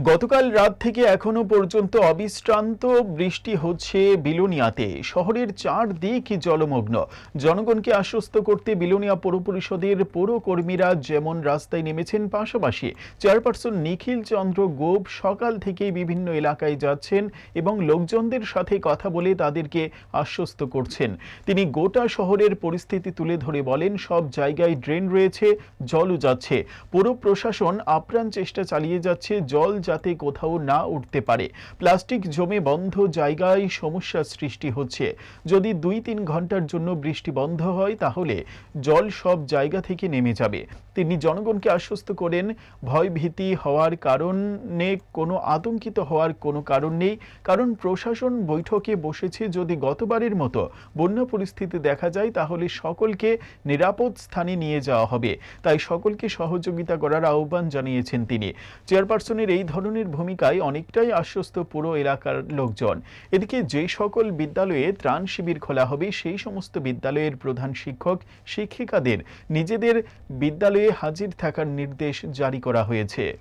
গতকাল রাত থেকে এখনও পর্যন্ত অবিশ্রান্ত বৃষ্টি হচ্ছে বিলোনিয়াতে। শহরের চারদিক জলমগ্ন। জনগণকে আশ্বস্ত করতে বিলোনিয়া পৌর পরিষদের পৌর কর্মীরা যেমন রাস্তায় নেমেছেন পাশাপাশি চেয়ারপারসন নিখিল চন্দ্র গোপ সকাল থেকেই বিভিন্ন এলাকায় যাচ্ছেন এবং লোকজনদের সাথে কথা বলে তাদেরকে আশ্বস্ত করছেন। তিনি গোটা শহরের পরিস্থিতি তুলে ধরে বলেন, সব জায়গায় ড্রেন রয়েছে, জলও যাচ্ছে। পুরো প্রশাসন আপ্রাণ চেষ্টা চালিয়ে যাচ্ছে, জল যাতে কোথাও না উঠতে পারে। প্লাস্টিক জমে বন্ধ জায়গায় সমস্যা সৃষ্টি হচ্ছে। যদি দুই তিন ঘণ্টার জন্য বৃষ্টি বন্ধ হয়, তাহলে জল সব জায়গা থেকে নেমে যাবে। তিনি জনগণকে আশ্বস্ত করেন, ভয়ভীতি হওয়ার কারণে কোনো আতঙ্কিত হওয়ার কোনো কারণ নেই। কারণ প্রশাসন বৈঠকে বসেছে যদি গতবারের মতো বন্যা পরিস্থিতি দেখা যায়, তাহলে সকলকে নিরাপদ স্থানে নিয়ে যাওয়া হবে। তাই সকলকে সহযোগিতা করার আহ্বান জানিয়েছেন তিনি। চেয়ারপারসনের এই ধরনের ভূমিকায় অনেকটাই আশ্বস্ত পুরো এলাকার লোকজন। এদিকে যে সকল বিদ্যালয়ে ত্রাণ শিবির খোলা হবে, সেই সমস্ত বিদ্যালয়ের প্রধান শিক্ষক, শিক্ষিকাদের নিজেদের বিদ্যালয়ে হাজির থাকার নির্দেশ জারি করা হয়েছে।